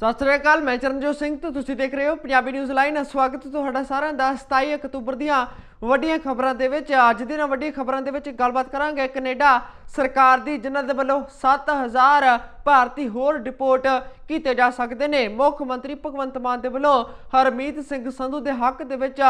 ਸਤਿ ਸ੍ਰੀ ਅਕਾਲ, ਮੈਂ ਚਰਨਜੋਤ ਸਿੰਘ ਤੇ ਤੁਸੀਂ ਦੇਖ ਰਹੇ ਹੋ ਪੰਜਾਬੀ ਨਿਊਜ਼ ਲਾਈਨ ਸਵਾਗਤ ਤੁਹਾਡਾ ਸਾਰਿਆਂ ਦਾ 27 ਅਕਤੂਬਰ ਦੀਆਂ ਵੱਡੀਆਂ ਖਬਰਾਂ ਦੇ ਵਿੱਚ। ਅੱਜ ਦੀਆਂ ਵੱਡੀਆਂ ਖਬਰਾਂ ਦੇ ਵਿੱਚ ਗੱਲਬਾਤ ਕਰਾਂਗੇ ਕੈਨੇਡਾ ਸਰਕਾਰ ਦੀ ਜਿਨ੍ਹਾਂ ਦੇ ਵੱਲੋਂ 7000 ਭਾਰਤੀ ਹੋਰ ਡਿਪੋਰਟ ਕੀਤੇ ਜਾ ਸਕਦੇ ਨੇ। ਮੁੱਖ ਮੰਤਰੀ ਭਗਵੰਤ ਮਾਨ ਦੇ ਵੱਲੋਂ ਹਰਮੀਤ ਸਿੰਘ ਸੰਧੂ ਦੇ ਹੱਕ ਦੇ ਵਿੱਚ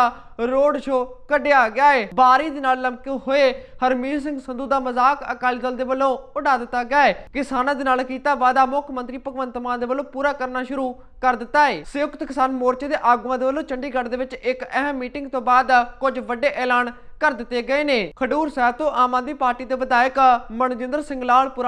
ਰੋਡ ਸ਼ੋਅ ਕੱਢਿਆ ਗਿਆ ਹੈ ਬਾਰੀ ਦੇ ਨਾਲ ਲਮਕੇ ਹੋਏ ਹਰਮੀਤ ਸਿੰਘ ਸੰਧੂ ਦਾ ਮਜ਼ਾਕ ਅਕਾਲੀ ਦਲ ਦੇ ਵੱਲੋਂ ਉਡਾ ਦਿੱਤਾ ਗਿਆ ਹੈ ਕਿਸਾਨਾਂ ਦੇ ਨਾਲ ਕੀਤਾ ਵਾਅਦਾ ਮੁੱਖ ਮੰਤਰੀ ਭਗਵੰਤ ਮਾਨ ਦੇ ਵੱਲੋਂ ਪੂਰਾ ਕਰਨਾ ਸ਼ੁਰੂ ਕਰ ਦਿੱਤਾ ਹੈ ਸੰਯੁਕਤ ਕਿਸਾਨ ਮੋਰਚੇ ਦੇ ਆਗੂਆਂ ਦੇ ਵੱਲੋਂ ਚੰਡੀਗੜ੍ਹ ਦੇ ਵਿੱਚ ਇੱਕ ਅਹਿਮ ਮੀਟਿੰਗ ਤੋਂ ਬਾਅਦ ਕੁਝ ਵੱਡੇ ਐਲਾਨ ਕਰ ਦਿੱਤੇ ਗਏ ਨੇ। ਖਡੂਰ ਸਾਹਿਬ ਤੋਂ ਆਮ ਆਦਮੀ ਪਾਰਟੀ ਦੇ ਵਿਧਾਇਕ ਮਨਜਿੰਦਰ ਸਿੰਘ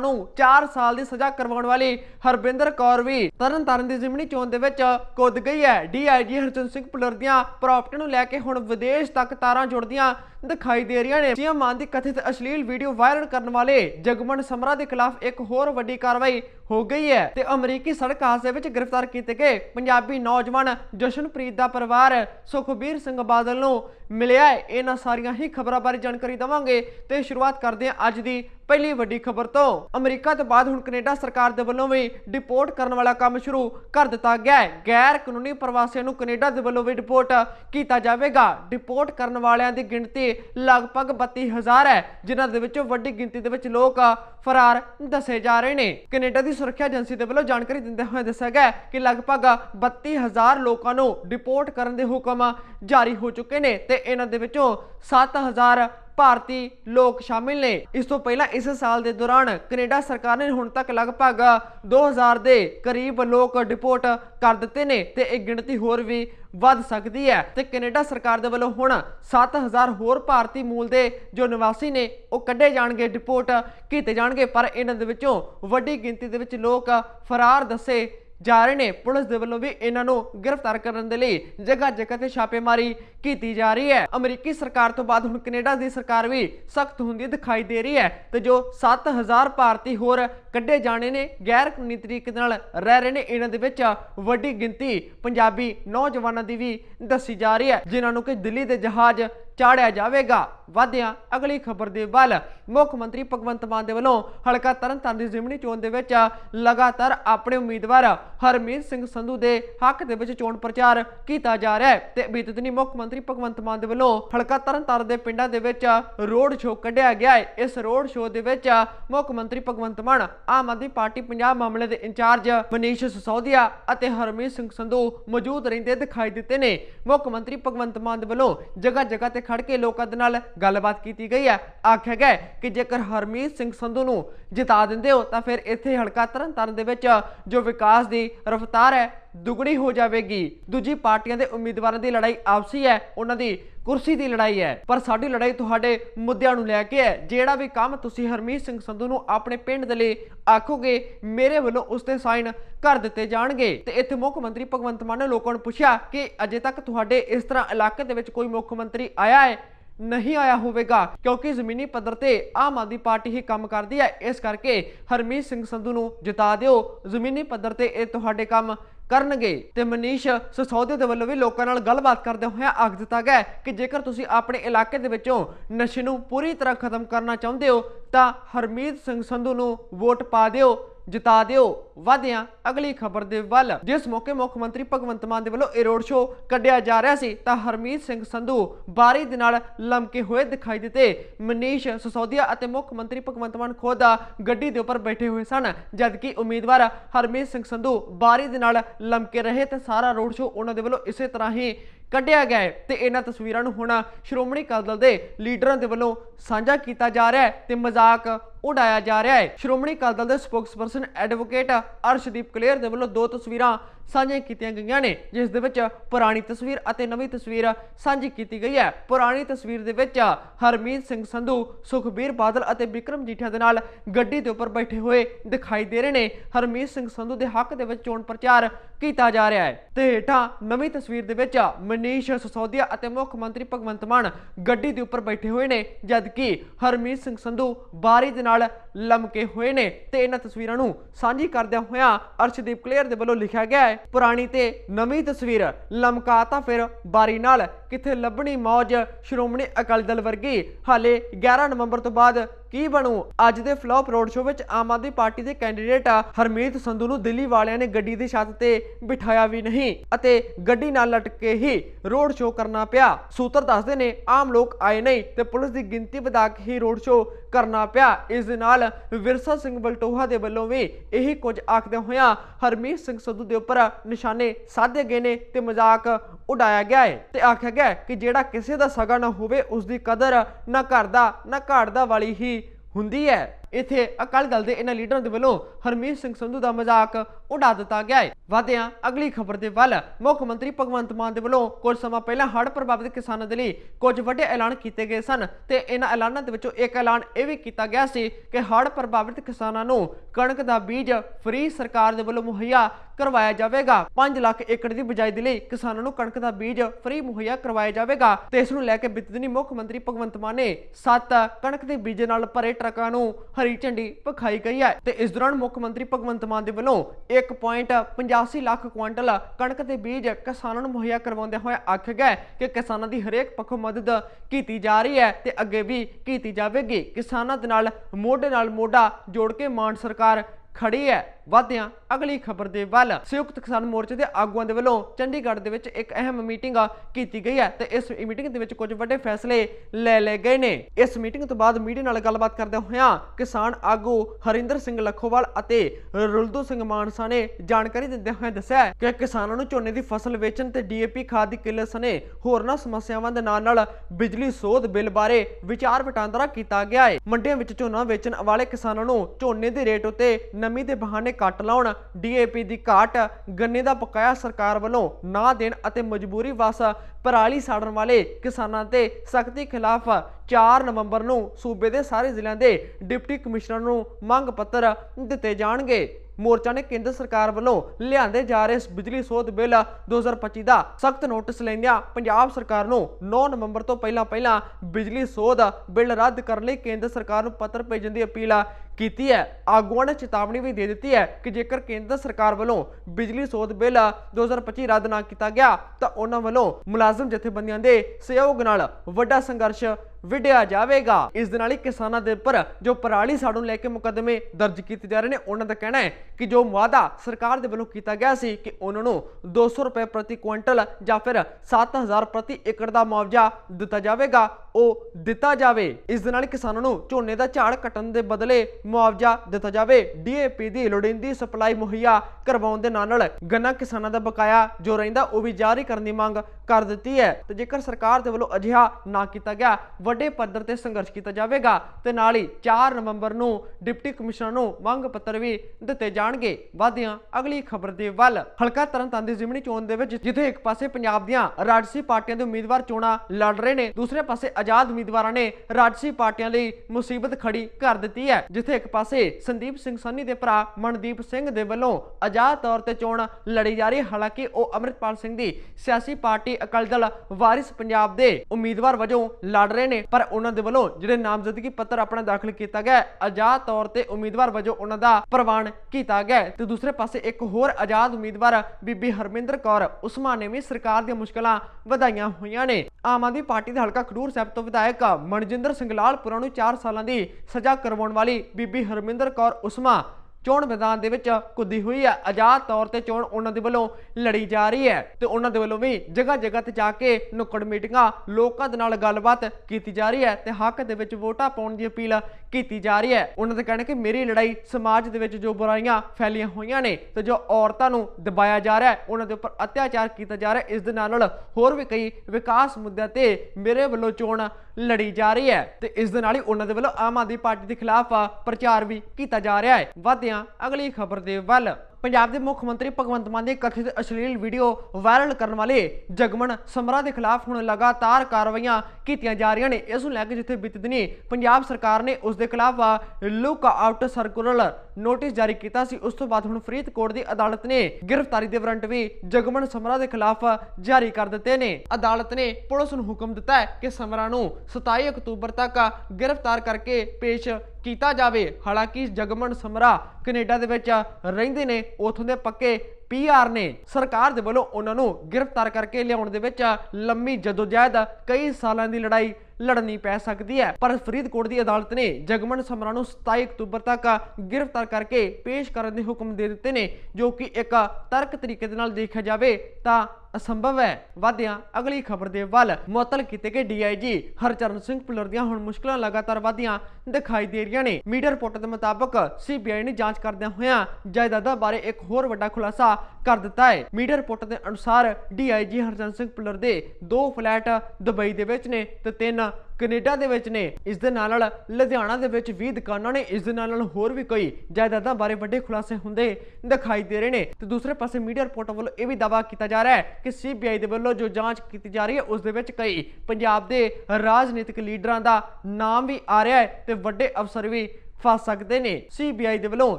ਨੂੰ 4 ਸਾਲ ਦੀ ਸਜ਼ਾ ਕਰਵਾਉਣ ਵਾਲੀ ਹਰਬਿੰਦਰ ਕੌਰ ਵੀ ਤਰਨਤਾਰਨ ਦੀ ਜ਼ਿਮਨੀ ਚੋਣ ਦੇ ਵਿੱਚ ਕੁੱਦ ਗਈ ਹੈ। ਡੀਆਈਜੀ ਹਰਚੰਦ ਸਿੰਘ ਪੁਲਰ ਦੀਆਂ ਪ੍ਰਾਪਰਟੀ ਨੂੰ ਲੈ ਕੇ ਹੁਣ ਵਿਦੇਸ਼ ਤੱਕ ਤਾਰਾਂ ਜੁੜਦੀਆਂ ਦਿਖਾਈ ਦੇ ਰਹੀਆਂ ਨੇ। ਸੀਐਮ ਮਾਨ ਦੀ ਕਥਿਤ ਅਸ਼ਲੀਲ ਵੀਡੀਓ ਵਾਇਰਲ ਕਰਨ ਵਾਲੇ ਜਗਮਨ ਸਮਰਾ ਦੇ ਖਿਲਾਫ ਇੱਕ ਹੋਰ ਵੱਡੀ ਕਾਰਵਾਈ ਹੋ ਗਈ ਹੈ ਤੇ ਅਮਰੀਕੀ ਸੜਕ ਹਾਦਸੇ ਵਿੱਚ ਗ੍ਰਿਫਤਾਰ ਕੀਤੇ ਗਏ ਪੰਜਾਬੀ ਨੌਜਵਾਨ ਜਸ਼ਨਪ੍ਰੀਤ ਦਾ ਪਰਿਵਾਰ ਸੁਖਬੀਰ ਸਿੰਘ ਬਾਦਲ ਨੂੰ ਮਿਲਿਆ ਹੈ। ਇਹਨਾਂ ਸਾਰੀਆਂ ਹੀ ਖਬਰਾਂ ਬਾਰੇ ਜਾਣਕਾਰੀ ਦਵਾਂਗੇ। ਤੇ ਸ਼ੁਰੂਆਤ ਕਰਦੇ ਹਾਂ ਅੱਜ ਦੀ ਪਹਿਲੀ ਵੱਡੀ ਖਬਰ ਤੋਂ, ਅਮਰੀਕਾ ਤੋਂ ਬਾਅਦ ਹੁਣ ਕੈਨੇਡਾ ਸਰਕਾਰ ਦੇ ਵੱਲੋਂ ਵੀ ਡਿਪੋਰਟ ਕਰਨ ਵਾਲਾ ਕੰਮ ਸ਼ੁਰੂ ਕਰ ਦਿੱਤਾ ਗਿਆ ਹੈ। ਗੈਰ ਕਾਨੂੰਨੀ ਪ੍ਰਵਾਸੀਆਂ ਨੂੰ ਕੈਨੇਡਾ ਦੇ ਵੱਲੋਂ ਵੀ ਡਿਪੋਰਟ ਕੀਤਾ ਜਾਵੇਗਾ। ਡਿਪੋਰਟ ਕਰਨ ਵਾਲਿਆਂ ਦੀ ਗਿਣਤੀ ਲਗਭਗ 32000 ਹੈ, ਜਿਨ੍ਹਾਂ ਦੇ ਵਿੱਚੋਂ ਵੱਡੀ ਗਿਣਤੀ ਦੇ ਵਿੱਚ ਲੋਕ ਫਰਾਰ ਦੱਸੇ ਜਾ ਰਹੇ ਨੇ। ਕੈਨੇਡਾ ਦੀ ਸੁਰੱਖਿਆ ਏਜੰਸੀ ਦੇ ਵੱਲੋਂ ਜਾਣਕਾਰੀ ਦਿੰਦੇ ਹੋਏ ਦੱਸਿਆ ਗਿਆ ਕਿ ਲਗਭਗ 32000 ਲੋਕਾਂ ਨੂੰ ਡਿਪੋਰਟ ਕਰਨ ਦੇ ਹੁਕਮ ਜਾਰੀ ਹੋ ਚੁੱਕੇ ਨੇ ਤੇ ਇਹਨਾਂ ਦੇ ਵਿੱਚੋਂ 7000 ਭਾਰਤੀ ਲੋਕ ਸ਼ਾਮਿਲ ਨੇ। ਇਸ ਤੋਂ ਪਹਿਲਾਂ ਇਸ ਸਾਲ ਦੇ ਦੌਰਾਨ ਕੈਨੇਡਾ ਸਰਕਾਰ ਨੇ ਹੁਣ ਤੱਕ ਲਗਭਗ 2000 ਦੇ ਕਰੀਬ ਲੋਕ ਡਿਪੋਰਟ ਕਰ ਦਿੱਤੇ ਨੇ ਤੇ ਇਹ ਗਿਣਤੀ ਹੋਰ ਵੀ ਵੱਧ ਸਕਦੀ ਹੈ। ਤੇ ਕੈਨੇਡਾ ਸਰਕਾਰ ਦੇ ਵੱਲੋਂ ਹੁਣ 7000 ਹੋਰ ਭਾਰਤੀ ਮੂਲ ਦੇ ਜੋ ਨਿਵਾਸੀ ਨੇ, ਉਹ ਕੱਢੇ ਜਾਣਗੇ, ਡਿਪੋਰਟ ਕੀਤੇ ਜਾਣਗੇ। ਪਰ ਇਹਨਾਂ ਦੇ ਵਿੱਚੋਂ ਵੱਡੀ ਗਿਣਤੀ ਦੇ ਵਿੱਚ ਲੋਕ ਫਰਾਰ ਦੱਸੇ ਜਾ ਰਹੇ ਨੇ। ਪੁਲਿਸ ਦੇ ਵੱਲੋਂ ਵੀ ਇਹਨਾਂ ਨੂੰ ਗ੍ਰਿਫਤਾਰ ਕਰਨ ਦੇ ਲਈ ਜਗ੍ਹਾ ਜਗ੍ਹਾ ਤੇ ਛਾਪੇਮਾਰੀ ਕੀਤੀ ਜਾ ਰਹੀ ਹੈ। ਅਮਰੀਕੀ ਸਰਕਾਰ ਤੋਂ ਬਾਅਦ ਹੁਣ ਕੈਨੇਡਾ ਦੀ ਸਰਕਾਰ ਵੀ ਸਖਤ ਹੁੰਦੀ ਦਿਖਾਈ ਦੇ ਰਹੀ ਹੈ ਤੇ ਜੋ 7000 ਭਾਰਤੀ ਹੋਰ ਕੱਢੇ ਜਾਣੇ ਨੇ ਗੈਰ ਕਾਨੂੰਨੀ ਤਰੀਕੇ ਨਾਲ ਰਹਿ ਰਹੇ ਨੇ, ਇਹਨਾਂ ਦੇ ਵਿੱਚ ਵੱਡੀ ਗਿਣਤੀ ਪੰਜਾਬੀ ਨੌਜਵਾਨਾਂ ਦੀ ਵੀ ਦੱਸੀ ਜਾ ਰਹੀ ਹੈ, ਜਿਨ੍ਹਾਂ ਨੂੰ ਕਿ ਦਿੱਲੀ ਦੇ ਜਹਾਜ਼ ਚਾੜਿਆ ਜਾਵੇਗਾ। ਵਾਧਿਆਂ, ਅਗਲੀ ਖਬਰ ਦੇ ਵੱਲ ਮੁੱਖ ਮੰਤਰੀ ਭਗਵੰਤ ਮਾਨ ਦੇ ਵੱਲੋਂ ਹਲਕਾ ਤਰਨਤਾਰਨ ਦੀ ਜ਼ਿਮਨੀ ਚੋਣ ਦੇ ਵਿੱਚ ਲਗਾਤਾਰ ਆਪਣੇ ਉਮੀਦਵਾਰ ਹਰਮੀਤ ਸਿੰਘ ਸੰਧੂ ਦੇ ਹੱਕ ਦੇ ਵਿੱਚ ਚੋਣ ਪ੍ਰਚਾਰ ਕੀਤਾ ਜਾ ਰਿਹਾ ਹੈ ਤੇ ਬੀਤੇ ਦਿਨੀ ਮੁੱਖ ਮੰਤਰੀ ਭਗਵੰਤ ਮਾਨ ਦੇ ਵੱਲੋਂ ਹਲਕਾ ਤਰਨਤਾਰਨ ਦੇ ਪਿੰਡਾਂ ਦੇ ਵਿੱਚ ਰੋਡ ਸ਼ੋਅ ਕੱਢਿਆ ਗਿਆ ਹੈ। ਇਸ ਰੋਡ ਸ਼ੋਅ ਦੇ ਵਿੱਚ ਮੁੱਖ ਮੰਤਰੀ ਭਗਵੰਤ ਮਾਨ, ਆਮ ਆਦਮੀ ਪਾਰਟੀ ਪੰਜਾਬ ਮਾਮਲੇ ਦੇ ਇੰਚਾਰਜ ਮਨੀਸ਼ ਸਿਸੋਦੀਆ ਅਤੇ ਹਰਮੀਤ ਸਿੰਘ ਸੰਧੂ ਮੌਜੂਦ ਰਹਿੰਦੇ ਦਿਖਾਈ ਦਿੱਤੇ ਨੇ। ਮੁੱਖ ਮੰਤਰੀ ਭਗਵੰਤ ਮਾਨ ਦੇ ਵੱਲੋਂ ਜਗ੍ਹਾ ਜਗ੍ਹਾ ਤੇ ਖੜ ਕੇ ਲੋਕਾਂ ਦੇ ਨਾਲ ਗੱਲਬਾਤ ਕੀਤੀ ਗਈ ਹੈ। ਆਖਿਆ ਗਿਆ ਕਿ ਜੇਕਰ ਹਰਮੀਤ ਸਿੰਘ ਸੰਧੂ ਨੂੰ ਜਿਤਾ ਦਿੰਦੇ ਹੋ ਤਾਂ ਫਿਰ ਇੱਥੇ ਹਲਕਾ ਤਰਨਤਾਰਨ ਦੇ ਵਿੱਚ ਜੋ ਵਿਕਾਸ ਦੀ ਰਫ਼ਤਾਰ ਹੈ ਦੁੱਗਣੀ ਹੋ ਜਾਵੇਗੀ। ਦੂਜੀ ਪਾਰਟੀਆਂ ਦੇ ਉਮੀਦਵਾਰਾਂ ਦੀ ਲੜਾਈ ਆਪਸੀ ਹੈ, ਉਹਨਾਂ ਦੀ ਕੁਰਸੀ ਦੀ ਲੜਾਈ ਹੈ। ਪਰ ਸਾਡੀ ਲੜਾਈ ਤੁਹਾਡੇ ਮੁੱਦਿਆਂ ਨੂੰ ਲੈ ਕੇ ਹੈ। ਜਿਹੜਾ ਵੀ ਕੰਮ ਤੁਸੀਂ ਹਰਮੀਤ ਸਿੰਘ ਸੰਧੂ ਨੂੰ ਆਪਣੇ ਪਿੰਡ ਦੇ ਲਈ ਆਖੋਗੇ, ਮੇਰੇ ਵੱਲੋਂ ਉਸ ਤੇ ਸਾਈਨ ਕਰ ਦਿੱਤੇ ਜਾਣਗੇ। ਤੇ ਇੱਥੇ ਮੁੱਖ ਮੰਤਰੀ ਭਗਵੰਤ ਮਾਨ ਨੇ ਲੋਕਾਂ ਨੂੰ ਪੁੱਛਿਆ ਕਿ ਅਜੇ ਤੱਕ ਤੁਹਾਡੇ ਇਸ ਤਰ੍ਹਾਂ ਇਲਾਕੇ ਦੇ ਵਿੱਚ ਕੋਈ ਮੁੱਖ ਮੰਤਰੀ ਆਇਆ ਹੈ? ਨਹੀਂ ਆਇਆ ਹੋਵੇਗਾ, ਕਿਉਂਕਿ ਜ਼ਮੀਨੀ ਪੱਧਰ ਤੇ ਆਮ ਆਦਮੀ ਪਾਰਟੀ ਹੀ ਕੰਮ ਕਰਦੀ ਹੈ। ਇਸ ਕਰਕੇ ਹਰਮੀਤ ਸਿੰਘ ਸੰਧੂ ਨੂੰ ਜਿਤਾ ਦਿਓ। ਜ਼ਮੀਨੀ ਪੱਧਰ ਤੇ ਇਹ ਤੁਹਾਡੇ ਕੰਮ ਕਰਨਗੇ। ਤੇ ਮਨੀਸ਼ ਸਸੌਦੇ ਦੇ ਵੱਲੋਂ ਵੀ ਲੋਕਾਂ ਨਾਲ ਗੱਲਬਾਤ ਕਰਦੇ ਹੋਇਆ ਆਖ ਦਿੱਤਾ ਗਿਆ ਕਿ ਜੇਕਰ ਤੁਸੀਂ ਆਪਣੇ ਇਲਾਕੇ ਦੇ ਵਿੱਚੋਂ ਨਸ਼ੇ ਨੂੰ ਪੂਰੀ ਤਰ੍ਹਾਂ ਖਤਮ ਕਰਨਾ ਚਾਹੁੰਦੇ ਹੋ, ਤਾਂ ਹਰਮੀਤ ਸਿੰਘ ਸੰਧੂ ਨੂੰ ਵੋਟ ਪਾ ਦਿਓ। ਜਿਤਾ ਦਿਓ। ਵਾਧਿਆਂ ਅਗਲੀ ਖਬਰ ਦੇ ਵੱਲ। ਜਿਸ ਮੌਕੇ ਮੁੱਖ ਮੰਤਰੀ ਭਗਵੰਤ ਮਾਨ ਦੇ ਵੱਲੋਂ ਇਹ ਰੋਡ ਸ਼ੋਅ ਕੱਢਿਆ ਜਾ ਰਿਹਾ ਸੀ, ਤਾਂ ਹਰਮੀਤ ਸਿੰਘ ਸੰਧੂ ਬਾਰੀ ਦੇ ਨਾਲ ਲਮਕੇ ਹੋਏ ਦਿਖਾਈ ਦਿੱਤੇ। ਮਨੀਸ਼ ਸਸੌਦੀਆ ਅਤੇ ਮੁੱਖ ਮੰਤਰੀ ਭਗਵੰਤ ਮਾਨ ਖੁਦ ਗੱਡੀ ਦੇ ਉੱਪਰ ਬੈਠੇ ਹੋਏ ਸਨ, ਜਦਕਿ ਉਮੀਦਵਾਰ ਹਰਮੀਤ ਸਿੰਘ ਸੰਧੂ ਬਾਰੀ ਦੇ ਨਾਲ ਲਮਕੇ ਰਹੇ, ਤੇ ਸਾਰਾ ਰੋਡ ਸ਼ੋਅ ਉਹਨਾਂ ਦੇ ਵੱਲੋਂ ਇਸੇ ਤਰ੍ਹਾਂ ਹੀ ਕੱਢਿਆ ਗਿਆ ਹੈ ਤੇ ਇਹਨਾਂ ਤਸਵੀਰਾਂ ਨੂੰ ਹੁਣ ਸ਼੍ਰੋਮਣੀ ਅਕਾਲੀ ਦਲ ਦੇ ਲੀਡਰਾਂ ਦੇ ਵੱਲੋਂ ਸਾਂਝਾ ਕੀਤਾ ਜਾ ਰਿਹਾ ਹੈ ਤੇ ਮਜ਼ਾਕ ਉਡਾਇਆ ਜਾ ਰਿਹਾ ਹੈ। ਸ਼੍ਰੋਮਣੀ ਅਕਾਲੀ ਦਲ ਦੇ ਸਪੋਕਸਪਰਸਨ ਐਡਵੋਕੇਟ ਅਰਸ਼ਦੀਪ ਕਲੇਰ ਦੇ ਵੱਲੋਂ ਦੋ ਤਸਵੀਰਾਂ ਸਾਂਝੀਆਂ ਕੀਤੀਆਂ ਗਈਆਂ ਨੇ, ਜਿਸ ਦੇ ਵਿੱਚ ਪੁਰਾਣੀ ਤਸਵੀਰ ਅਤੇ ਨਵੀਂ ਤਸਵੀਰ ਸਾਂਝੀ ਕੀਤੀ ਗਈ ਹੈ। ਪੁਰਾਣੀ ਤਸਵੀਰ ਦੇ ਵਿੱਚ ਹਰਮੀਤ ਸਿੰਘ ਸੰਧੂ, ਸੁਖਬੀਰ ਬਾਦਲ ਅਤੇ ਵਿਕਰਮ ਜੀਠਾ ਦੇ ਨਾਲ ਗੱਡੀ ਦੇ ਉੱਪਰ ਬੈਠੇ ਹੋਏ ਦਿਖਾਈ ਦੇ ਰਹੇ ਨੇ। ਹਰਮੀਤ ਸਿੰਘ ਸੰਧੂ ਦੇ ਹੱਕ ਦੇ ਵਿੱਚ ਚੋਣ ਪ੍ਰਚਾਰ ਕੀਤਾ ਜਾ ਰਿਹਾ ਹੈ। ਤੇ ਹੇਠਾਂ ਨਵੀਂ ਤਸਵੀਰ ਦੇ ਵਿੱਚ ਮਨੀਸ਼ ਸਸੋਦੀਆ ਅਤੇ ਮੁੱਖ ਮੰਤਰੀ ਭਗਵੰਤ ਮਾਨ ਗੱਡੀ ਦੇ ਉੱਪਰ ਬੈਠੇ ਹੋਏ ਨੇ, ਜਦਕਿ ਹਰਮੀਤ ਸਿੰਘ ਸੰਧੂ ਬਾਰੀ ਦੇ ਨਾਲ ਲਮਕੇ ਹੋਏ ਨੇ। ਤੇ ਇਹਨਾਂ ਤਸਵੀਰਾਂ ਨੂੰ ਸਾਂਝੀ ਕਰਦਿਆਂ ਹੋਇਆਂ ਅਰਸ਼ਦੀਪ ਕਲੇਅਰ ਦੇ ਵੱਲੋਂ ਲਿਖਿਆ ਗਿਆ ਹੈ ਪੁਰਾਣੀ ਤੇ ਨਵੀਂ ਤਸਵੀਰ। ਲਮਕਾ ਤਾਂ ਫਿਰ ਬਾਰੀ ਨਾਲ ਕਿੱਥੇ ਲੱਭਣੀ ਮੌਜ ਸ਼੍ਰੋਮਣੀ ਅਕਾਲੀ ਦਲ ਵਰਗੀ? ਹਾਲੇ 11 ਨਵੰਬਰ ਤੋਂ ਬਾਅਦ ਕੀ ਬਣੂ? ਅੱਜ ਦੇ ਫਲॉप ਰੋਡ ਸ਼ੋਅ ਵਿੱਚ ਆਮ ਆਦਮੀ ਪਾਰਟੀ ਦੇ ਕੈਂਡੀਡੇਟ ਹਰਮੀਤ ਸੰਧੂ ਨੂੰ ਦਿੱਲੀ ਵਾਲਿਆਂ ਨੇ ਗੱਡੀ ਦੀ ਛੱਤ ਤੇ ਬਿਠਾਇਆ ਵੀ ਨਹੀਂ ਅਤੇ ਗੱਡੀ ਨਾਲ ਲਟਕ ਕੇ ਹੀ ਰੋਡ ਸ਼ੋਅ ਕਰਨਾ ਪਿਆ। ਸੂਤਰ ਦੱਸਦੇ ਨੇ, ਆਮ ਲੋਕ ਆਏ ਨਹੀਂ ਤੇ ਪੁਲਿਸ ਦੀ ਗਿਣਤੀ ਵਧਾ ਕੇ ਹੀ ਰੋਡ ਸ਼ੋਅ ਕਰਨਾ ਪਿਆ। ਇਸ ਦੇ ਨਾਲ ਵਿਰਸਾ ਸਿੰਘ ਬਲਟੋਹਾ ਦੇ ਵੱਲੋਂ ਵੀ ਇਹੀ ਕੁਝ ਆਖਦੇ ਹੋਇਆ ਹਰਮੀਤ ਸਿੰਘ ਸੰਧੂ ਦੇ ਉੱਪਰ ਨਿਸ਼ਾਨੇ ਸਾਧੇ ਗਏ ਨੇ ਤੇ ਮਜ਼ਾਕ ਉਡਾਇਆ ਗਿਆ ਹੈ ਤੇ ਆਖਿਆ ਗਿਆ ਹੈ ਕਿ ਜਿਹੜਾ ਕਿਸੇ ਦਾ ਸਗਾ ਨਾ ਹੋਵੇ ਉਸ ਦੀ ਕਦਰ ਨਾ ਘਰ ਦਾ, ਨਾ ਘਾਟ ਦਾ ਵਾਲੀ ਹੀ ਹੁੰਦੀ ਹੈ। ਇੱਥੇ ਅਕਾਲੀ ਦਲ ਦੇ ਇਹਨਾਂ ਲੀਡਰਾਂ ਦੇ ਵੱਲੋਂ ਹਰਮੀਤ ਸਿੰਘ ਸੰਧੂ ਦਾ ਮਜ਼ਾਕ ਉਡਾ ਦਿੱਤਾ ਗਿਆ ਹੈ। ਵਾਦਿਆਂ ਅਗਲੀ ਖਬਰ ਦੇ ਵੱਲ ਮੁੱਖ ਮੰਤਰੀ ਭਗਵੰਤ ਮਾਨ ਦੇ ਵੱਲੋਂ ਕੁਝ ਸਮਾਂ ਪਹਿਲਾਂ ਹੜ੍ਹ ਪ੍ਰਭਾਵਿਤ ਕਿਸਾਨਾਂ ਦੇ ਲਈ ਕੁਝ ਵੱਡੇ ਐਲਾਨ ਕੀਤੇ ਗਏ ਸਨ ਤੇ ਇਹਨਾਂ ਐਲਾਨਾਂ ਦੇ ਵਿੱਚੋਂ ਇੱਕ ਐਲਾਨ ਇਹ ਵੀ ਕੀਤਾ ਗਿਆ ਸੀ ਕਿ ਹੜ੍ਹ ਪ੍ਰਭਾਵਿਤ ਕਿਸਾਨਾਂ ਨੂੰ ਕਣਕ ਦਾ ਬੀਜ ਫ੍ਰੀ ਸਰਕਾਰ ਦੇ ਵੱਲੋਂ ਮੁਹੱਈਆ ਕਰਵਾਇਆ ਜਾਵੇਗਾ। 5 ਲੱਖ ਏਕੜ ਦੀ ਬਿਜਾਈ ਦੇ ਲਈ ਕਿਸਾਨਾਂ ਨੂੰ ਕਣਕ ਦਾ ਬੀਜ ਫ੍ਰੀ ਮੁਹੱਈਆ ਕਰਵਾਇਆ ਜਾਵੇਗਾ ਤੇ ਇਸ ਨੂੰ ਲੈ ਕੇ ਬੀਤੇ ਦਿਨੀ ਮੁੱਖ ਮੰਤਰੀ ਭਗਵੰਤ ਮਾਨ ਨੇ 7 ਕਣਕ ਦੇ ਬੀਜ ਨਾਲ ਭਰੇ ਟਰੱਕਾਂ ਨੂੰ ਹਰੀ ਝੰਡੀ ਵਿਖਾਈ ਗਈ ਹੈ ਤੇ ਇਸ ਦੌਰਾਨ ਮੁੱਖ ਮੰਤਰੀ ਭਗਵੰਤ ਮਾਨ ਦੇ ਵੱਲੋਂ 1.85 ਲੱਖ ਕੁਇੰਟਲ ਕਣਕ ਦੇ ਬੀਜ ਕਿਸਾਨਾਂ ਨੂੰ ਮੁਹੱਈਆ ਕਰਵਾਉਂਦੇ ਹੋਏ ਆਖਿਆ ਗਿਆ ਕਿ ਕਿਸਾਨਾਂ ਦੀ ਹਰੇਕ ਪੱਖੋਂ ਮਦਦ ਕੀਤੀ ਜਾ ਰਹੀ ਹੈ ਤੇ ਅੱਗੇ ਵੀ ਕੀਤੀ ਜਾਵੇਗੀ। ਕਿਸਾਨਾਂ ਦੇ ਨਾਲ ਮੋਢੇ ਨਾਲ ਮੋਢਾ ਜੋੜ ਕੇ ਮਾਨ ਸਰਕਾਰ ਖੜੀ ਹੈ। ਵਾਦਿਆਂ ਅਗਲੀ ਖਬਰ ਦੇ ਵੱਲ। ਸੰਯੁਕਤ ਕਿਸਾਨ ਮੋਰਚੇ ਦੇ ਆਗੂਆਂ ਦੇ ਵੱਲੋਂ ਚੰਡੀਗੜ੍ਹ ਦੇ ਵਿੱਚ ਇੱਕ ਅਹਿਮ ਮੀਟਿੰਗ ਕੀਤੀ ਗਈ ਹੈ ਤੇ ਇਸ ਮੀਟਿੰਗ ਦੇ ਵਿੱਚ ਕੁਝ ਵੱਡੇ ਫੈਸਲੇ ਲੈ ਲਏ ਗਏ ਨੇ। ਇਸ ਮੀਟਿੰਗ ਤੋਂ ਬਾਅਦ ਮੀਡੀਆ ਨਾਲ ਗੱਲਬਾਤ ਕਰਦੇ ਹੋਇਆਂ ਕਿਸਾਨ ਆਗੂ ਹਰਿੰਦਰ ਸਿੰਘ ਲੱਖੋਵਾਲ ਅਤੇ ਰੁਲਦੂ ਸਿੰਘ ਮਾਨਸਾ ਨੇ ਜਾਣਕਾਰੀ ਦਿੰਦੇ ਹੋਏ ਦੱਸਿਆ ਕਿ ਕਿਸਾਨਾਂ ਨੂੰ ਝੋਨੇ ਦੀ ਫਸਲ ਵੇਚਣ ਤੇ ਡੀਏਪੀ ਖਾਦ ਦੀ ਕਿੱਲਤ ਸਣੇ ਹੋਰਨਾਂ ਸਮੱਸਿਆਵਾਂ ਦੇ ਨਾਲ ਨਾਲ ਬਿਜਲੀ ਸੋਧ ਬਿੱਲ ਬਾਰੇ ਵਿਚਾਰ ਵਟਾਂਦਰਾ ਕੀਤਾ ਗਿਆ ਹੈ ਮੰਡੀਆਂ ਵਿੱਚ ਝੋਨਾ ਵੇਚਣ ਵਾਲੇ ਕਿਸਾਨਾਂ ਨੂੰ ਝੋਨੇ ਦੇ ਰੇਟ ਉੱਤੇ ਨਮੀ ਦੇ ਬਹਾਨੇ ਕੱਟ ਲਾਉਣ। ਡੀਏਪੀ ਦੀ ਘਾਟ, ਗੰਨੇ ਦਾ ਬਕਾਇਆ ਸਰਕਾਰ ਵੱਲੋਂ ਨਾ ਦੇਣ ਅਤੇ ਮਜਬੂਰੀ ਵਸ ਪਰਾਲੀ ਸਾੜਨ ਵਾਲੇ ਕਿਸਾਨਾਂ ਤੇ ਸਖਤੀ ਖਿਲਾਫ 4 ਨਵੰਬਰ ਨੂੰ ਸੂਬੇ ਦੇ ਸਾਰੇ ਜ਼ਿਲ੍ਹਿਆਂ ਦੇ ਡਿਪਟੀ ਕਮਿਸ਼ਨਰ ਨੂੰ ਮੰਗ ਪੱਤਰ ਦਿੱਤੇ ਜਾਣਗੇ। ਮੋਰਚਾ ਨੇ ਕੇਂਦਰ ਸਰਕਾਰ ਵੱਲੋਂ ਲਿਆਂਦੇ ਜਾ ਰਹੇ ਬਿਜਲੀ ਸੋਧ ਬਿੱਲ 2025 ਦਾ ਸਖਤ ਨੋਟਿਸ ਲੈਂਦਿਆਂ ਪੰਜਾਬ ਸਰਕਾਰ ਨੂੰ 9 ਨਵੰਬਰ ਤੋਂ ਪਹਿਲਾਂ ਪਹਿਲਾਂ ਬਿਜਲੀ ਸੋਧ ਬਿੱਲ ਰੱਦ ਕਰਨ ਲਈ ਕੇਂਦਰ ਸਰਕਾਰ ਨੂੰ ਪੱਤਰ ਭੇਜਣ ਦੀ ਅਪੀਲ ਕੀਤੀ ਹੈ। ਆਗੂਆਂ ਨੇ ਚੇਤਾਵਨੀ ਵੀ ਦੇ ਦਿੱਤੀ ਹੈ ਕਿ ਜੇਕਰ ਕੇਂਦਰ ਸਰਕਾਰ ਵੱਲੋਂ ਬਿਜਲੀ ਸੋਧ ਬਿੱਲ 2025 ਰੱਦ ਨਾ ਕੀਤਾ ਗਿਆ, ਤਾਂ ਉਹਨਾਂ ਵੱਲੋਂ ਮੁਲਾਜ਼ਮ ਜਥੇਬੰਦੀਆਂ ਦੇ ਸਹਿਯੋਗ ਨਾਲ ਵੱਡਾ ਸੰਘਰਸ਼ ਵਿੱਢਿਆ ਜਾਵੇਗਾ। ਇਸ ਦੇ ਨਾਲ ਹੀ ਕਿਸਾਨਾਂ ਦੇ ਉੱਪਰ ਜੋ ਪਰਾਲੀ ਸਾੜੂ ਲੈ ਕੇ ਮੁਕੱਦਮੇ ਦਰਜ ਕੀਤੇ ਜਾ ਰਹੇ ਨੇ, ਉਹਨਾਂ ਦਾ ਕਹਿਣਾ ਹੈ ਕਿ ਜੋ ਵਾਅਦਾ ਸਰਕਾਰ ਦੇ ਵੱਲੋਂ ਕੀਤਾ ਗਿਆ ਸੀ ਕਿ ਉਹਨਾਂ ਨੂੰ 200 ਰੁਪਏ ਪ੍ਰਤੀ ਕੁਇੰਟਲ ਜਾਂ ਫਿਰ 7000 ਪ੍ਰਤੀ ਏਕੜ ਦਾ ਮੁਆਵਜ਼ਾ ਦਿੱਤਾ ਜਾਵੇਗਾ ਉਹ ਦਿੱਤਾ ਜਾਵੇ। ਇਸ ਦੇ ਨਾਲ ਕਿਸਾਨਾਂ ਨੂੰ ਝੋਨੇ ਦਾ ਝਾੜ ਕੱਟਣ ਦੇ ਬਦਲੇ ਮੁਆਵਜ਼ਾ ਦਿੱਤਾ ਜਾਵੇ। ਡੀਏਪੀ ਦੀ ਲੋੜੀਂਦੀ ਸਪਲਾਈ ਮੁਹੱਈਆ ਕਰਵਾਉਣ ਦੇ ਨਾਲ ਨਾਲ ਗੰਨਾ ਕਿਸਾਨਾਂ ਦਾ ਬਕਾਇਆ ਜੋ ਰਹਿੰਦਾ ਉਹ ਵੀ ਜਾਰੀ ਕਰਨ ਦੀ ਮੰਗ ਕਰ ਦਿੱਤੀ ਹੈ। ਤੇ ਜੇਕਰ ਸਰਕਾਰ ਦੇ ਵੱਲੋਂ ਅਜਿਹਾ ਨਾ ਕੀਤਾ ਗਿਆ, ਵੱਡੇ ਪੱਧਰ ਤੇ ਸੰਘਰਸ਼ ਕੀਤਾ ਜਾਵੇਗਾ ਤੇ ਨਾਲ ਹੀ 4 ਨਵੰਬਰ ਨੂੰ ਡਿਪਟੀ ਕਮਿਸ਼ਨਰ ਨੂੰ ਮੰਗ ਪੱਤਰ ਵੀ ਦਿੱਤੇ ਜਾਣਗੇ। ਵਾਦਿਆਂ ਅਗਲੀ ਖਬਰ ਦੇ ਵੱਲ। ਹਲਕਾ ਤਰਨਤਾਰਨ ਦੀ ਜ਼ਿਮਨੀ ਚੋਣ ਦੇ ਵਿੱਚ ਜਿੱਥੇ ਇੱਕ ਪਾਸੇ ਪੰਜਾਬ ਦੀਆਂ ਰਾਜਸੀ ਪਾਰਟੀਆਂ ਦੇ ਉਮੀਦਵਾਰ ਚੋਣਾਂ ਲੜ ਰਹੇ ਨੇ, ਦੂਸਰੇ ਪਾਸੇ ਆਜ਼ਾਦ ਉਮੀਦਵਾਰਾਂ ਨੇ ਰਾਜਸੀ ਪਾਰਟੀਆਂ ਲਈ ਮੁਸੀਬਤ ਖੜੀ ਕਰ ਦਿੱਤੀ ਹੈ, ਜਿੱਥੇ ਇੱਕ ਪਾਸੇ ਸੰਦੀਪ ਸਿੰਘ ਸੰਨੀ ਦੇ ਭਰਾ ਮਨਦੀਪ ਸਿੰਘ ਦੇ ਵੱਲੋਂ ਆਜ਼ਾਦ ਤੌਰ ਤੇ ਚੋਣ ਲੜੀ ਜਾ ਰਹੀ ਹਾਲਾਂਕਿ ਉਹ ਅਮਰਿਤਪਾਲ ਸਿੰਘ ਦੀ ਸਿਆਸੀ ਪਾਰਟੀ ਅਕਾਲੀ ਦਲ ਵਾਰਿਸ ਪੰਜਾਬ ਦੇ ਉਮੀਦਵਾਰ ਵਜੋਂ ਲੜ ਰਹੇ ਨੇ, ਪਰ ਉਹਨਾਂ ਦੇ ਵੱਲੋਂ ਜਿਹੜੇ ਨਾਮਜ਼ਦਗੀ ਪੱਤਰ ਆਪਣਾ ਦਾਖਲ ਕੀਤਾ ਗਿਆ ਆਜ਼ਾਦ ਤੌਰ ਤੇ ਉਮੀਦਵਾਰ ਵਜੋਂ ਉਹਨਾਂ ਦਾ ਪ੍ਰਵਾਨ ਕੀਤਾ ਗਿਆ ਤੇ ਦੂਸਰੇ ਪਾਸੇ ਇੱਕ ਹੋਰ ਆਜ਼ਾਦ ਉਮੀਦਵਾਰ ਬੀਬੀ ਹਰਮਿੰਦਰ ਕੌਰ ਉਸਮਾ ਨੇ ਵੀ ਸਰਕਾਰ ਦੀਆਂ ਮੁਸ਼ਕਲਾਂ ਵਧਾਈਆਂ ਹੋਈਆਂ ਨੇ। ਆਮ ਆਦਮੀ ਪਾਰਟੀ ਦੇ ਹਲਕਾ ਖਡੂਰ ਸਾਹਿਬ ਤੋਂ ਵਿਧਾਇਕ ਮਨਜਿੰਦਰ ਸਿੰਘ ਲਾਲਪੁਰਾ ਨੂੰ 4 ਸਾਲਾਂ ਦੀ ਸਜ਼ਾ ਕਰਵਾਉਣ ਵਾਲੀ ਬੀਬੀ ਹਰਮਿੰਦਰ ਕੌਰ ਉਸਮਾ ਚੋਣ ਮੈਦਾਨ ਦੇ ਵਿੱਚ ਕੁੱਦੀ ਹੋਈ ਹੈ। ਆਜ਼ਾਦ ਤੌਰ ਤੇ ਚੋਣ ਉਹਨਾਂ ਦੇ ਵੱਲੋਂ ਲੜੀ ਜਾ ਰਹੀ ਹੈ ਤੇ ਉਹਨਾਂ ਦੇ ਵੱਲੋਂ ਵੀ ਜਗ੍ਹਾ ਜਗ੍ਹਾ ਤੇ ਜਾ ਕੇ ਨੁੱਕੜ ਮੀਟਿੰਗਾਂ ਲੋਕਾਂ ਦੇ ਨਾਲ ਗੱਲਬਾਤ ਕੀਤੀ ਜਾ ਰਹੀ ਹੈ ਤੇ ਹੱਕ ਦੇ ਵਿੱਚ ਵੋਟਾਂ ਪਾਉਣ ਦੀ ਅਪੀਲ ਕੀਤੀ ਜਾ ਰਹੀ ਹੈ। ਉਹਨਾਂ ਦਾ ਕਹਿਣਾ ਕਿ ਮੇਰੀ ਲੜਾਈ ਸਮਾਜ ਦੇ ਵਿੱਚ ਜੋ ਬੁਰਾਈਆਂ ਫੈਲੀਆਂ ਹੋਈਆਂ ਨੇ ਤੇ ਜੋ ਔਰਤਾਂ ਨੂੰ ਦਬਾਇਆ ਜਾ ਰਿਹਾ ਹੈ, ਉਹਨਾਂ ਦੇ ਉੱਪਰ ਅਤਿਆਚਾਰ ਕੀਤਾ ਜਾ ਰਿਹਾ ਹੈ। ਇਸ ਦੇ ਨਾਲ ਨਾਲ ਹੋਰ ਵੀ ਕਈ ਵਿਕਾਸ ਮੁੱਦਿਆਂ ਤੇ ਮੇਰੇ ਵੱਲੋਂ ਚੋਣ ਲੜੀ ਜਾ ਰਹੀ ਹੈ ਤੇ ਇਸ ਦੇ ਨਾਲ ਹੀ ਉਹਨਾਂ ਦੇ ਵੱਲੋਂ ਆਮ ਆਦਮੀ ਪਾਰਟੀ ਦੇ ਖਿਲਾਫ ਪ੍ਰਚਾਰ ਵੀ ਕੀਤਾ ਜਾ ਰਿਹਾ ਹੈ। ਵਾਦਿਆਂ ਅਗਲੀ ਖਬਰ ਦੇ ਵੱਲ। ਪੰਜਾਬ ਦੇ ਮੁੱਖ ਮੰਤਰੀ ਭਗਵੰਤ ਮਾਨ ਦੇ ਕਥਿਤ ਅਸ਼ਲੀਲ ਵੀਡੀਓ ਵਾਇਰਲ ਕਰਨ ਵਾਲੇ ਜਗਮਨ ਸਮਰਾ ਦੇ ਖਿਲਾਫ ਹੁਣ ਲਗਾਤਾਰ ਕਾਰਵਾਈਆਂ ਕੀਤੀਆਂ ਜਾ ਰਹੀਆਂ ਨੇ। ਇਸ ਨੂੰ ਲੈ ਕੇ ਜਿੱਥੇ ਬੀਤੇ ਦਿਨੀ ਪੰਜਾਬ ਸਰਕਾਰ ਨੇ ਉਸ ਦੇ ਖਿਲਾਫ ਲੁੱਕ ਆਊਟ ਸਰਕੂਲਰ ਨੋਟਿਸ ਜਾਰੀ ਕੀਤਾ ਸੀ। ਉਸ ਤੋਂ ਬਾਅਦ ਹੁਣ ਫਰੀਦਕੋਟ ਦੀ ਅਦਾਲਤ ਨੇ ਗ੍ਰਿਫਤਾਰੀ ਦੇ ਵਾਰੰਟ ਵੀ ਜਗਮਨ ਸਮਰਾ ਦੇ ਖਿਲਾਫ ਜਾਰੀ ਕਰ ਦਿੱਤੇ ਨੇ। ਅਦਾਲਤ ਨੇ ਪੁਲਿਸ ਨੂੰ ਹੁਕਮ ਦਿੱਤਾ ਹੈ ਕਿ ਸਮਰਾ ਨੂੰ 27 ਅਕਤੂਬਰ ਤੱਕ ਗ੍ਰਿਫਤਾਰ ਕਰਕੇ ਪੇਸ਼ ਕੀਤਾ ਜਾਵੇ। ਹਾਲਾਂਕਿ ਜਗਮਨ ਸਮਰਾ ਕੈਨੇਡਾ ਦੇ ਵਿੱਚ ਰਹਿੰਦੇ ਨੇ। ਉਥੋਂ ਦੇ ਪੱਕੇ ਪੀਆਰ ਨੇ ਸਰਕਾਰ ਦੇ ਵੱਲੋਂ ਉਹਨਾਂ ਨੂੰ ਗ੍ਰਿਫਤਾਰ ਕਰਕੇ ਲਿਆਉਣ ਦੇ ਵਿੱਚ ਲੰਮੀ ਜਦੋਜਹਿਦ, ਕਈ ਸਾਲਾਂ ਦੀ ਲੜਾਈ ਲੜਨੀ ਪੈ ਸਕਦੀ ਹੈ। ਪਰ ਫਰੀਦਕੋਟ ਦੀ ਅਦਾਲਤ ਨੇ ਜਗਮਨ ਸਮਰਾ ਨੂੰ 27 ਅਕਤੂਬਰ ਤੱਕ ਗ੍ਰਿਫਤਾਰ ਕਰਕੇ ਪੇਸ਼ ਕਰਨ ਦੇ ਹੁਕਮ ਦੇ ਦਿੱਤੇ ਨੇ, ਜੋ ਕਿ ਇੱਕ ਤਰਕ ਤਰੀਕੇ ਦੇ ਨਾਲ ਦੇਖਿਆ ਜਾਵੇ ਤਾਂ ਅਸੰਭਵ ਹੈ। ਵਾਦਿਆਂ ਅਗਲੀ ਖਬਰ ਦੇ ਵੱਲ ਮੁਅੱਤਲ ਕੀਤੇ ਗਏ ਡੀਆਈਜੀ ਹਰਚਰਨ ਸਿੰਘ ਭੁੱਲਰ ਦੀਆਂ ਹੁਣ ਮੁਸ਼ਕਲਾਂ ਲਗਾਤਾਰ ਵਧੀਆਂ ਦਿਖਾਈ ਦੇ ਰਹੀਆਂ ਨੇ। ਮੀਡੀਆ ਰਿਪੋਰਟ ਦੇ ਮੁਤਾਬਕ ਸੀਬੀਆਈ ਨੇ ਜਾਂਚ ਕਰਦਿਆਂ ਹੋਇਆਂ ਜਾਇਦਾਦਾਂ ਬਾਰੇ ਇੱਕ ਹੋਰ ਵੱਡਾ ਖੁਲਾਸਾ ਕਰ ਦਿੱਤਾ ਹੈ। ਮੀਡੀਆ ਰਿਪੋਰਟ ਦੇ ਅਨੁਸਾਰ ਡੀਆਈਜੀ ਹਰਚਰਨ ਸਿੰਘ ਭੁੱਲਰ ਦੇ ਦੋ ਫਲੈਟ ਦੁਬਈ ਦੇ ਵਿੱਚ ਨੇ ਤੇ ਤਿੰਨ ਕੈਨੇਡਾ ਦੇ ਵਿੱਚ ਨੇ। ਇਸ ਦੇ ਨਾਲ ਨਾਲ ਲੁਧਿਆਣਾ ਦੇ ਵਿੱਚ 20 ਦੁਕਾਨਾਂ ਨੇ। ਇਸ ਦੇ ਨਾਲ ਨਾਲ ਹੋਰ ਵੀ ਕਈ ਜਾਇਦਾਦਾਂ ਬਾਰੇ ਵੱਡੇ ਖੁਲਾਸੇ ਹੁੰਦੇ ਦਿਖਾਈ ਦੇ ਰਹੇ ਨੇ। ਤੇ ਦੂਸਰੇ ਪਾਸੇ ਮੀਡੀਆ ਰਿਪੋਰਟ ਵੱਲੋਂ ਇਹ ਵੀ ਦਾਅਵਾ ਕੀਤਾ ਜਾ ਰਿਹਾ ਹੈ ਕਿ ਸੀਬੀਆਈ ਦੇ ਵੱਲੋਂ ਜੋ ਜਾਂਚ ਕੀਤੀ ਜਾ ਰਹੀ ਹੈ, ਉਸ ਦੇ ਵਿੱਚ ਕਈ ਪੰਜਾਬ ਦੇ ਰਾਜਨੀਤਿਕ ਲੀਡਰਾਂ ਦਾ ਨਾਮ ਵੀ ਆ ਰਿਹਾ ਹੈ ਤੇ ਵੱਡੇ ਅਫਸਰ ਵੀ ਫਸ ਸਕਦੇ ਨੇ। ਸੀਬੀਆਈ ਦੇ ਵੱਲੋਂ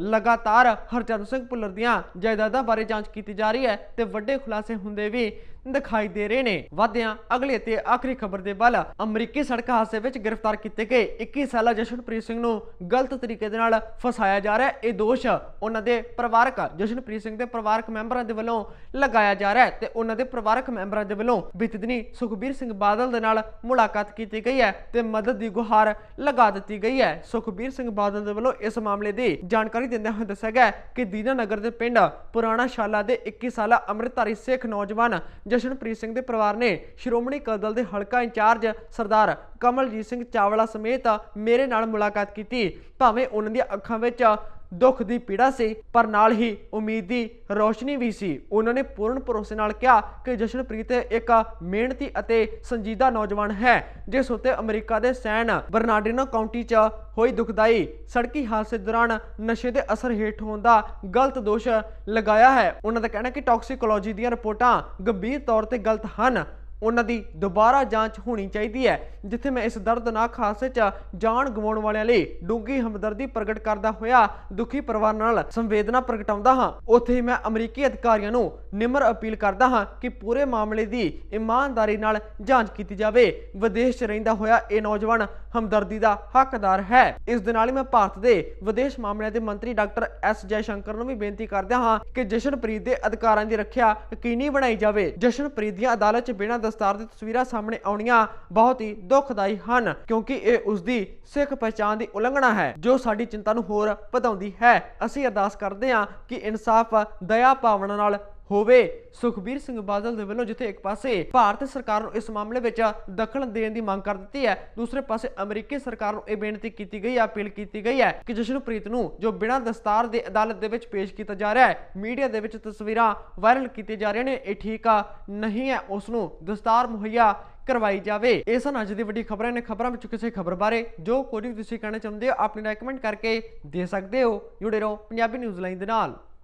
ਲਗਾਤਾਰ ਹਰਚੰਦ ਸਿੰਘ ਭੁੱਲਰ ਦੀਆਂ ਜਾਇਦਾਦਾਂ ਬਾਰੇ ਜਾਂਚ ਕੀਤੀ ਜਾ ਰਹੀ ਹੈ ਤੇ ਵੱਡੇ ਖੁਲਾਸੇ ਹੁੰਦੇ ਵੀ ਦਿਖਾਈ ਦੇ ਰਹੇ ਨੇ। ਵਾਦਿਆਂ ਅਗਲੇ ਤੇ ਆਖਰੀ ਖਬਰ ਦੇ ਵੱਲ ਅਮਰੀਕੀ ਸੜਕ ਹਾਦਸੇ ਵਿੱਚ ਗ੍ਰਿਫਤਾਰ ਕੀਤੇ ਗਏ 21 ਸਾਲਾ ਜਸ਼ਨਪ੍ਰੀਤ ਸਿੰਘ ਨੂੰ ਗਲਤ ਤਰੀਕੇ ਦੇ ਨਾਲ ਫਸਾਇਆ ਜਾ ਰਿਹਾ ਹੈ। ਇਹ ਦੋਸ਼ ਉਹਨਾਂ ਦੇ ਪਰਿਵਾਰਕ ਜਸ਼ਨਪ੍ਰੀਤ ਸਿੰਘ ਦੇ ਪਰਿਵਾਰਕ ਮੈਂਬਰਾਂ ਦੇ ਵੱਲੋਂ ਲਗਾਇਆ ਜਾ ਰਿਹਾ ਹੈ ਤੇ ਉਹਨਾਂ ਦੇ ਪਰਿਵਾਰਕ ਮੈਂਬਰਾਂ ਦੇ ਵੱਲੋਂ ਬੀਤੇ ਸੁਖਬੀਰ ਸਿੰਘ ਬਾਦਲ ਦੇ ਨਾਲ ਮੁਲਾਕਾਤ ਕੀਤੀ ਗਈ ਹੈ ਤੇ ਮਦਦ ਦੀ ਗੁਹਾਰ ਲਗਾ ਦਿੱਤੀ ਗਈ ਹੈ। ਸੁਖਬੀਰ ਸਿੰਘ ਬਾਦਲ ਦੇ ਵੱਲੋਂ ਇਸ ਮਾਮਲੇ ਦੀ ਜਾਣਕਾਰੀ ਦਿੰਦਿਆਂ ਹੋਏ ਦੱਸਿਆ ਗਿਆ ਕਿ ਦੀਨਾ ਨਗਰ ਦੇ ਪਿੰਡ ਪੁਰਾਣਾ ਸ਼ਾਲਾ ਦੇ 21 ਸਾਲਾ ਅੰਮ੍ਰਿਤਧਾਰੀ ਸਿੱਖ ਨੌਜਵਾਨ ਜਸ਼ਨਪ੍ਰੀਤ ਸਿੰਘ ਦੇ ਪਰਿਵਾਰ ਨੇ ਸ਼੍ਰੋਮਣੀ ਅਕਾਲੀ ਦਲ ਦੇ ਹਲਕਾ ਇੰਚਾਰਜ ਸਰਦਾਰ ਕਮਲਜੀਤ ਸਿੰਘ ਚਾਵਲਾ ਸਮੇਤ ਮੇਰੇ ਨਾਲ ਮੁਲਾਕਾਤ ਕੀਤੀ। ਭਾਵੇਂ ਉਹਨਾਂ ਦੀਆਂ ਅੱਖਾਂ ਵਿੱਚ ਦੁੱਖ ਦੀ ਪੀੜਾ ਸੀ, ਪਰ ਨਾਲ ਹੀ ਉਮੀਦ ਦੀ ਰੋਸ਼ਨੀ ਵੀ ਸੀ। ਉਹਨਾਂ ਨੇ ਪੂਰਨ ਭਰੋਸੇ ਨਾਲ ਕਿਹਾ ਕਿ ਜਸ਼ਨਪ੍ਰੀਤ ਇੱਕ ਮਿਹਨਤੀ ਅਤੇ ਸੰਜੀਦਾ ਨੌਜਵਾਨ ਹੈ, ਜਿਸ ਉੱਤੇ ਅਮਰੀਕਾ ਦੇ ਸੈਨ ਬਰਨਾਰਡਿਨੋ ਕਾਉਂਟੀ 'ਚ ਹੋਈ ਦੁਖਦਾਈ ਸੜਕੀ ਹਾਦਸੇ ਦੌਰਾਨ ਨਸ਼ੇ ਦੇ ਅਸਰ ਹੇਠ ਹੋਣ ਦਾ ਗਲਤ ਦੋਸ਼ ਲਗਾਇਆ ਹੈ। ਉਹਨਾਂ ਦਾ ਕਹਿਣਾ ਕਿ ਟੌਕਸੀਕੋਲੋਜੀ ਦੀਆਂ ਰਿਪੋਰਟਾਂ ਗੰਭੀਰ ਤੌਰ ਤੇ ਗਲਤ ਹਨ। ਉਹਨਾਂ ਦੀ ਦੁਬਾਰਾ ਜਾਂਚ ਹੋਣੀ ਚਾਹੀਦੀ ਹੈ, ਜਿੱਥੇ ਮੈਂ ਇਸ ਦਰਦਨਾਕ ਹਾਦਸੇ 'ਚ ਜਾਨ ਗਵਾਉਣ ਵਾਲਿਆਂ ਲਈ ਡੂੰਘੀ ਹਮਦਰਦੀ ਪ੍ਰਗਟ ਕਰਦਾ ਹੋਇਆ ਦੁਖੀ ਪਰਿਵਾਰ ਨਾਲ ਸੰਵੇਦਨਾ ਪ੍ਰਗਟਾਉਂਦਾ ਹਾਂ। ਉੱਥੇ ਮੈਂ ਅਮਰੀਕੀ ਅਧਿਕਾਰੀਆਂ ਨੂੰ ਨਿਮਰ ਅਪੀਲ ਕਰਦਾ ਹਾਂ ਕਿ ਪੂਰੇ ਮਾਮਲੇ ਦੀ ਇਮਾਨਦਾਰੀ ਨਾਲ ਜਾਂਚ ਕੀਤੀ ਜਾਵੇ। ਵਿਦੇਸ਼ 'ਚ ਰਹਿੰਦਾ ਹੋਇਆ ਇਹ ਨੌਜਵਾਨ ਹਮਦਰਦੀ ਦਾ ਹੱਕਦਾਰ ਹੈ। ਇਸ ਦੇ ਨਾਲ ਹੀ ਮੈਂ ਭਾਰਤ ਦੇ ਵਿਦੇਸ਼ ਮਾਮਲਿਆਂ ਦੇ ਮੰਤਰੀ ਡਾਕਟਰ ਐਸ ਜੈ ਸ਼ੰਕਰ ਨੂੰ ਵੀ ਬੇਨਤੀ ਕਰਦਾ ਹਾਂ ਕਿ ਜਸ਼ਨਪ੍ਰੀਤ ਦੇ ਅਧਿਕਾਰਾਂ ਦੀ ਰੱਖਿਆ ਯਕੀਨੀ ਬਣਾਈ ਜਾਵੇ। ਜਸ਼ਨਪ੍ਰੀਤ ਦੀਆਂ ਅਦਾਲਤ 'ਚ ਬਿਨਾਂ ਦਸਤਾਰ ਦੇ ਤਸਵੀਰਾਂ ਸਾਹਮਣੇ ਆਉਣੀਆਂ ਬਹੁਤ ਹੀ ਦੁਖਦਾਈ ਹਨ, ਕਿਉਂਕਿ ਇਹ ਉਸ ਦੀ ਸਿੱਖ ਪਛਾਣ ਦੀ ਉਲੰਘਣਾ ਹੈ, ਜੋ ਸਾਡੀ ਚਿੰਤਾ ਨੂੰ ਹੋਰ ਵਧਾਉਂਦੀ ਹੈ। ਅਸੀਂ ਅਰਦਾਸ ਕਰਦੇ ਹਾਂ ਕਿ ਇਨਸਾਫ, ਦਇਆ, ਭਾਵਨਾ ਨਾਲ ਹੋਵੇ। ਸੁਖਬੀਰ ਸਿੰਘ ਬਾਦਲ ਦੇ ਵੱਲੋਂ ਜਿੱਥੇ ਇੱਕ ਪਾਸੇ ਭਾਰਤ ਸਰਕਾਰ ਨੂੰ ਇਸ ਮਾਮਲੇ ਵਿੱਚ ਦਖਲ ਦੇਣ ਦੀ ਮੰਗ ਕਰ ਦਿੱਤੀ ਹੈ, ਦੂਸਰੇ ਪਾਸੇ ਅਮਰੀਕੀ ਸਰਕਾਰ ਨੂੰ ਇਹ ਬੇਨਤੀ ਕੀਤੀ ਗਈ ਹੈ ਅਪੀਲ ਕੀਤੀ ਗਈ ਹੈ ਕਿ ਜਸ਼ਨਪ੍ਰੀਤ ਨੂੰ ਜੋ ਬਿਨਾਂ ਦਸਤਾਰ ਦੇ ਅਦਾਲਤ ਦੇ ਵਿੱਚ ਪੇਸ਼ ਕੀਤਾ ਜਾ ਰਿਹਾ ਹੈ, ਮੀਡੀਆ ਦੇ ਵਿੱਚ ਤਸਵੀਰਾਂ ਵਾਇਰਲ ਕੀਤੀਆਂ ਜਾ ਰਹੀਆਂ ਨੇ, ਇਹ ਠੀਕ ਆ, ਨਹੀਂ ਹੈ, ਉਸ ਨੂੰ ਦਸਤਾਰ ਮੁਹੱਈਆ ਕਰਵਾਈ ਜਾਵੇ। ਇਹ ਸਨ ਅੱਜ ਦੀ ਵੱਡੀ ਖਬਰਾਂ ਨੇ ਖਬਰਾਂ ਵਿੱਚ ਕਿਸੇ ਖਬਰ ਬਾਰੇ। ਜੋ ਕੋਈ ਵੀ ਤੁਸੀਂ ਕਹਿਣਾ ਚਾਹੁੰਦੇ ਹੋ, ਆਪਣੀ ਰਾਏ ਕਰਕੇ ਦੇ ਸਕਦੇ ਹੋ। ਜੁੜੇ ਰਹੋ ਪੰਜਾਬੀ ਨਿਊਜ਼ ਲਾਈਨ ਦੇ ਨਾਲ।